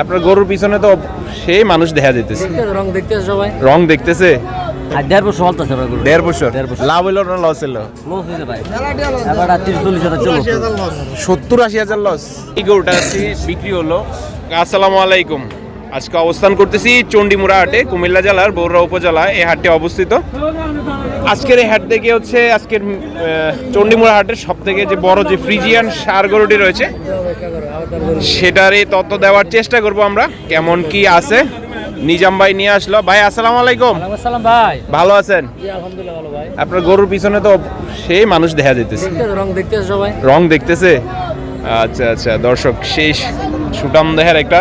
আপনার গরুর পিছনে তো সেই মানুষ দেখা যেতেছে রং দেখতেছে সবাই। রং দেখতেছে? আর দেড় বছর হলতেছে দেড় বছর? লাভ হইল না লস হইল? সত্তর আশি হাজার লস। এই গরুটা বিক্রি হলো। আসসালামু আলাইকুম। আজকে অবস্থান করতেছি চণ্ডীমুড়া হাটে কুমিল্লা জেলার বৌরা উপজেলায় এই হাটটি অবস্থিত। আজকের এই হাট থেকে হচ্ছে আজকের চণ্ডীমুড়া হাটের সব থেকে যে বড় যে ফ্রিজিয়ান সার গরুটি রয়েছে সেটারই তত্ত্ব দেওয়ার চেষ্টা করব আমরা। কেমন কি আছে? নিজাম ভাই নিয়ে আসলো। ভাই আসসালামু আলাইকুম। ভাই। ভালো আছেন? আপনার গরুর পিছনে তো সেই মানুষ দেখা যেতেছে রং দেখতেছে সবাই। রং দেখতেছে? আচ্ছা আচ্ছা দর্শক শেষ সুটাম দেহের একটা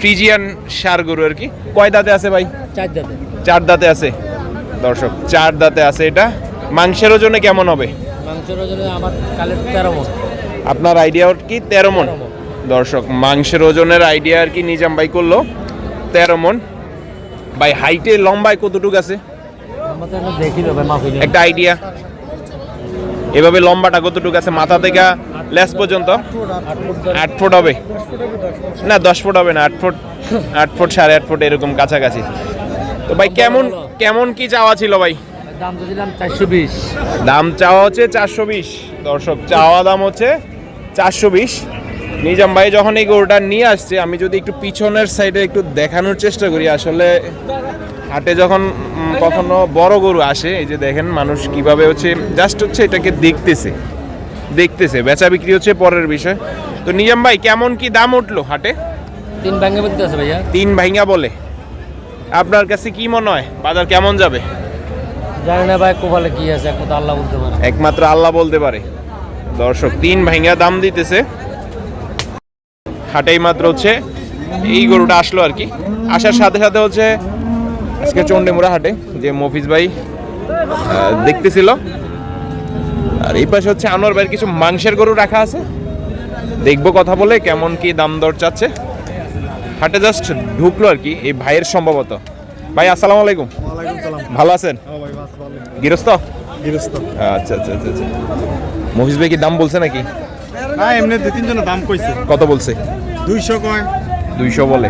ফ্রিজিয়ান সার গরু আর কি। কয় দাঁতে আছে ভাই? চার দাঁতে। চার দাঁতে আছে। দর্শক চার দাঁতে আছে এটা। মাংসের ওজনে কেমন হবে? মাংসের ওজনে আমার কালের তেরো মন। আপনার আইডিয়া কি? তেরো মন। দর্শক মাংসের ওজনের আইডিয়া আর কি নিজাম ভাই করল। তেরো মন। ভাই হাইটে লম্বায় কতটুকু আছে? একটা আইডিয়া এভাবে লম্বাটা কতটুকু আছে? মাথা থেকে লেস পর্যন্ত? আট ফুট হবে? না দশ ফুট হবে না আট ফুট আট ফুট সাড়ে আট ফুট এরকম কাছাকাছি। তো ভাই কেমন কেমন কি চাওয়া ছিল ভাই? দাম চাওয়া হচ্ছে চারশো বিশ দর্শক। চাওয়া দাম হচ্ছে চারশো বিশ। নিজাম ভাই যখন এই গরুটা নিয়ে আসছে আমি যদি একটু পিছনের সাইডে একটু দেখানোর চেষ্টা করি আসলে হাটে যখন কখনো বড় গরু আসে এই যে দেখেন মানুষ কীভাবে হচ্ছে জাস্ট হচ্ছে এটাকে দেখতেছে। দেখতেছে। বেচা বিক্রি হচ্ছে পরের বিষয়। তো নিজাম ভাই কেমন কি দাম উঠল হাটে? তিন ব্যাঙ্গে বলতে আছে ভাইয়া। তিন ভাইঙ্গা বলে। আপনার কাছে কি মনে হয়? বাজার কেমন যাবে? জানি না ভাই কোপালে কি আছে একমাত্র আল্লাহ বলতে পারে। একমাত্র আল্লাহ বলতে পারে। দর্শক তিন ভাইঙ্গা দাম দিতেছে। হাটেই মাত্র হচ্ছে এই গরুটা আসলো আর কি। আসার সাথে সাথে হচ্ছে আজকে চন্ডীমুড়া হাটে যে মফিজ ভাই দেখতেছিল। আর এই পাশে হচ্ছে আনোয়ার ভাইয়ের কিছু মাংসের গরু রাখা আছে। দেখব কথা বলে কেমন কি দাম দর চাচ্ছে। হাটে জাস্ট ঢুকলো আর কি এই ভাইয়ের সম্ভবত। ভাই আসসালামু আলাইকুম। ওয়ালাইকুম ভালো আছেন? গৃহস্থ? আচ্ছা আচ্ছা আচ্ছা আচ্ছা। মফিজ ভাই কি দাম বলছে নাকি? না এমনি দু তিনজনের দাম কইছে। কত বলছে? দুইশো কয়। দুইশো বলে।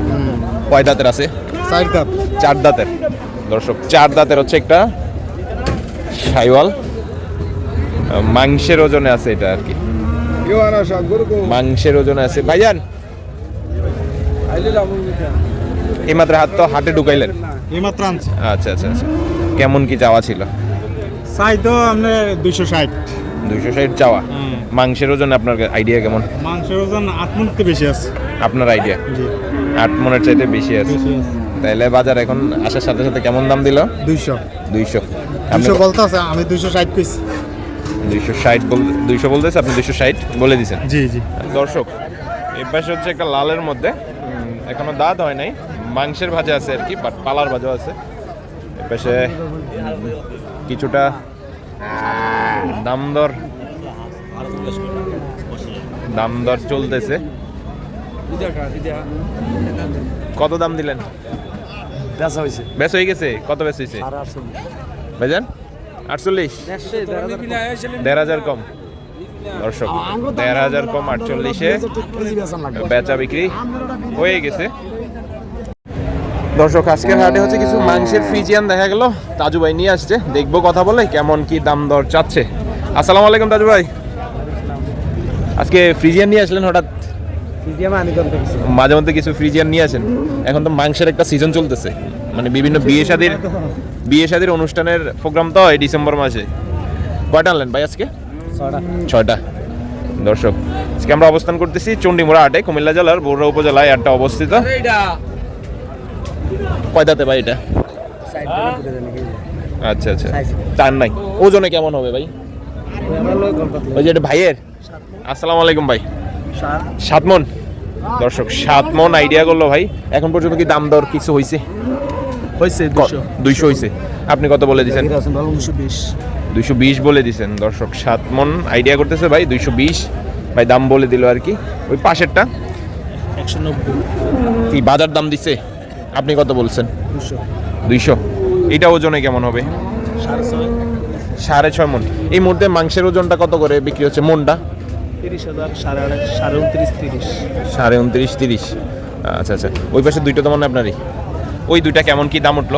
কয় দাঁতের আছে? চার দাম চার দাঁতের। দর্শক চার দাঁতের হচ্ছে একটা সাইওয়াল মাংসের ওজনে আছে এটা আর কি। মাংসের ওজনে আছে। ভাইজান এইমাত্র হাত তো হাটে ঢুকাইলেন। এইমাত্র আচ্ছা আচ্ছা আচ্ছা। কেমন কি চাওয়া ছিল? চাই তো আপনি দুইশো ষাট। দুইশো ষাট চাওয়া। মাংসের ওজন আপনার আইডিয়া কেমন? মাংসের ওজন আট মনতে বেশি আছে। আপনার আইডিয়া? জি। আট মনের চাইতে বেশি আছে। তাইলে বাজার এখন আসার সাথে সাথে কেমন দাম দিল? দুইশো। দুইশো। আপনি বলতে আছে আমি দুইশো ষাট কইছি। দুইশো ষাট বল দুইশো বলতেছে আপনি দুইশো ষাট বলে দিছেন জি জি। দর্শক এই পাশে হচ্ছে একটা লালের মধ্যে এখনও দাঁত হয় নাই মাংসের ভাজা আছে আর কি বাট পালার ভাজা আছে। এই পাশে কিছুটা দাম দর দাম দর চলতেছে। কত দাম দিলেন? বেচা হয়েছে। বেশ হয়ে গেছে? কত বেশ হয়েছে? ভাইজান? আটচল্লিশ। দেড় হাজার কম। দর্শক দেড় হাজার কম আটচল্লিশে বেচা বিক্রি হয়ে গেছে। দর্শক আজকের হাটে হচ্ছে কিছু মাংসের ফ্রিজিয়ান দেখা গেল। তাজু ভাই নিয়ে আসছে। দেখব কথা বলে কেমন কি দাম দর চাচ্ছে। আসসালামু আলাইকুম তাজু ভাই। আজকে ফ্রিজিয়ান নিয়ে আসলেন হঠাৎ? মাঝে মধ্যে কিছু ফ্রিজিয়ান নিয়ে আসেন। এখন তো মাংসের একটা সিজন চলতেছে। মানে বিভিন্ন বিয়ে শাদির বিয়ে শাদির অনুষ্ঠানের প্রোগ্রাম তো হয় ডিসেম্বর মাসে। কয়টা আনলেন ভাই আজকে? ছয়টা। দর্শক আজকে আমরা অবস্থান করতেছি চণ্ডীমুড়া হাটে কুমিল্লা জেলার বৌরা উপজেলায় একটা অবস্থিত। কয় দাঁতে ভাই এটা? আচ্ছা আচ্ছা। চার নাই। ওজনে কেমন হবে ভাই? ওই যে এটা ভাইয়ের? আসসালামু আলাইকুম ভাই। সাত মন। দর্শক সাত মন আইডিয়া করল ভাই। এখন পর্যন্ত কি দাম দর কিছু হয়েছে হয়েছে দুইশো। হয়েছে আপনি কত বলে দিছেন? দুইশো বিশ। বলে দিছেন। দর্শক সাত মন আইডিয়া করতেছে ভাই দুইশো বিশ। ভাই দাম বলে দিল আর কি। ওই পাশেরটা? একশো নব্বই। কি বাজার দাম দিছে। আপনি কত বলছেন? দুশো দুইশো। এটা ওজনে কেমন হবে? সাড়ে ছয়। সাড়ে ছয় মন। এই মুহূর্তে মাংসের ওজনটা কত করে বিক্রি হচ্ছে মনটা? তিরিশ হাজার সাড়ে আড়াই সাড়ে উনত্রিশ তিরিশ। সাড়ে উনত্রিশ তিরিশ। আচ্ছা আচ্ছা। ওই পাশে দুইটা তো মনে আপনারই। ওই দুইটা কেমন কি দাম উঠল?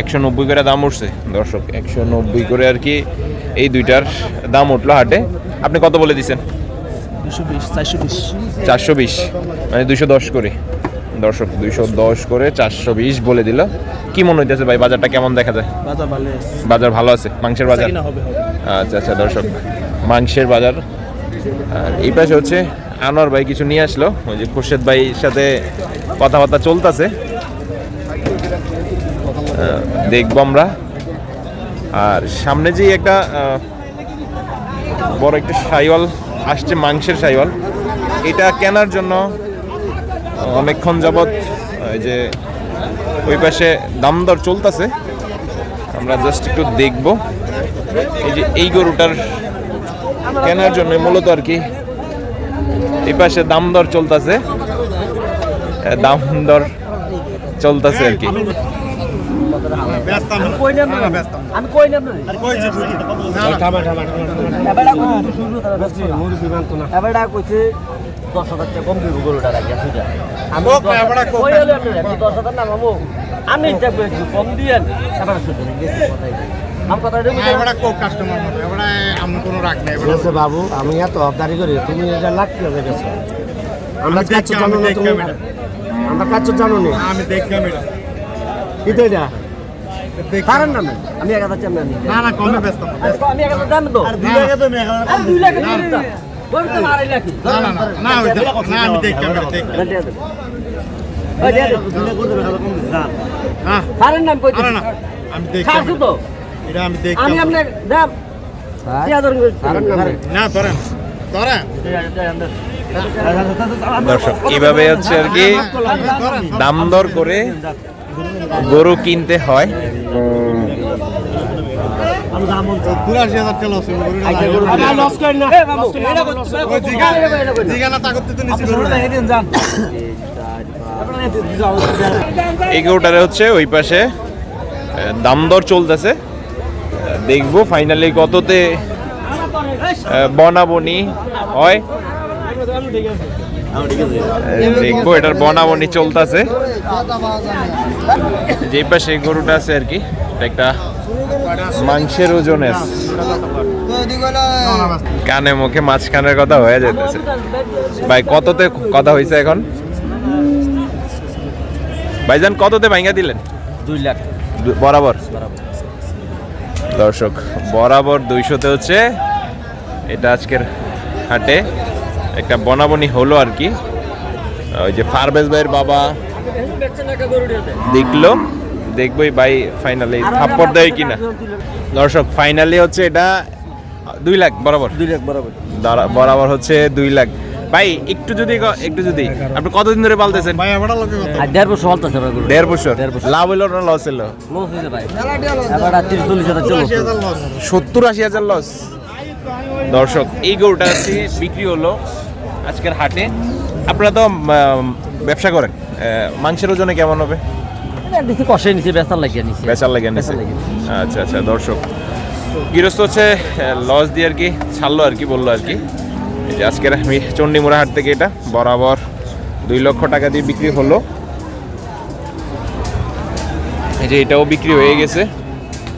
একশো নব্বই। করে দাম উঠছে? দর্শক একশো নব্বই করে আর কি এই দুইটার দাম উঠল হাটে। আপনি কত বলে বিশ চারশো বিশ। মানে দুইশো দশ করে। দর্শক দুইশো দশ করে চারশো বিশ বলে দিল। কি মনে হইতেছে ভাই বাজারটা কেমন দেখা যায়? বাজার ভালো আছে? মাংসের বাজার? আচ্ছা আচ্ছা দর্শক মাংসের বাজার। আর এই পাশে হচ্ছে আনোয়ার ভাই কিছু নিয়ে আসলো। ওই যে খুরশেদ ভাইয়ের সাথে কথাবার্তা চলতেছে। দেখব আমরা। আর সামনে যে একটা বড় একটা সাইওয়াল আসছে, মাংসের সাইওয়াল। এটা কেনার জন্য অনেকক্ষণ যাবৎ এই যে ওই পাশে দাম দর চলতেছে। আমরা জাস্ট একটু দেখব। এই যে এই গরুটার কেনার জন্য মূলত আর কি এই পাশে দাম দর চলতেছে। দাম দর চলতেছে আর কি। আমি কম দিব বাবু আমি এত হকদারি করি তুমি এটা লাখ টাকা গেছো আমরা কাজ জানো না তুমি আমরা কাজ জানো না আমি দেখলাম এটা কি এটা কারণ নামে আমি এক হাজার নিই না না কমে ব্যস্ত আমি এক হাজার দাম তো আর দুই তো আমি লাখ গরুটা গরুটা আড়াই লাখ না না না না ওই দেখ- না আমি দেখলাম দেখলাম না নাম কই না আমি দেখলাম খাসু তো এটা আমি আমি আপনার দাম দুই হাজার কারণ নামে না ধরেন ধরেন দর্শক এইভাবে হচ্ছে আর কি দাম দর করে গরু কিনতে হয় আচ্ছা। এই গরুটারে হচ্ছে ওই পাশে দাম দর চলতেছে দেখব ফাইনালি কততে বনাবনি হয়। দেখব এটার বনাবনি চলতেছে। যে পাশে গরুটা আছে আর কি একটা মাংসের ওজন কানে মুখে মাঝখানের কথা হয়ে যেতেছে ভাই কততে কথা হয়েছে এখন? ভাইজান কততে ভাঙ্গা দিলেন? দুই লাখ। দু- বরাবর? দর্শক বরাবর দুইশোতে হচ্ছে। এটা আজকের হাটে। একটা বনাবনি হলো আর কি। ওই যে ফারবেজ ভাইয়ের বাবা দেখল। দেখবোই ভাই ফাইনালি থাপ্পড় দেয় কিনা। দর্শক ফাইনালি হচ্ছে এটা দুই লাখ বরাবর। দুই লাখ বরাবর। বরাবর হচ্ছে দুই লাখ। ভাই একটু যদি একটু যদি। আপনি কতদিন ধরে পালতেছেন? ভাই এবারে লোকে কত আর দেড় বছর হলতেছে আমার দেড় বছর? লাভ হইল না লস হইল? লস হয়েছে ভাই। এবার আর তিরিশ চল্লিশ হাজার চলো দুরাশি হাজার লস সত্তর আশি হাজার লস দর্শক এই গরুটা হচ্ছে বিক্রি হলো আজকের হাটে। আপনারা তো ব্যবসা করেন। আহ, মাংসের ওজনে কেমন হবে? দেখি কষে নিচে বেচার লাগিয়ে নিচে বেচার লাগে নিছে। আচ্ছা আচ্ছা দর্শক। গৃহস্থ হচ্ছে লস দিয়ে আর কি ছাড়লো আর কি বলল আর কি। এই যে আজকের আমি চণ্ডীমুড়া হাট থেকে এটা বরাবর দুই লক্ষ টাকা দিয়ে বিক্রি হলো। এই যে এটাও বিক্রি হয়ে গেছে।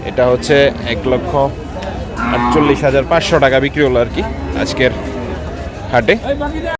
এটা হচ্ছে এক লক্ষ আটচল্লিশ হাজার পাঁচশো টাকা বিক্রি হলো আর কি আজকের হাটে।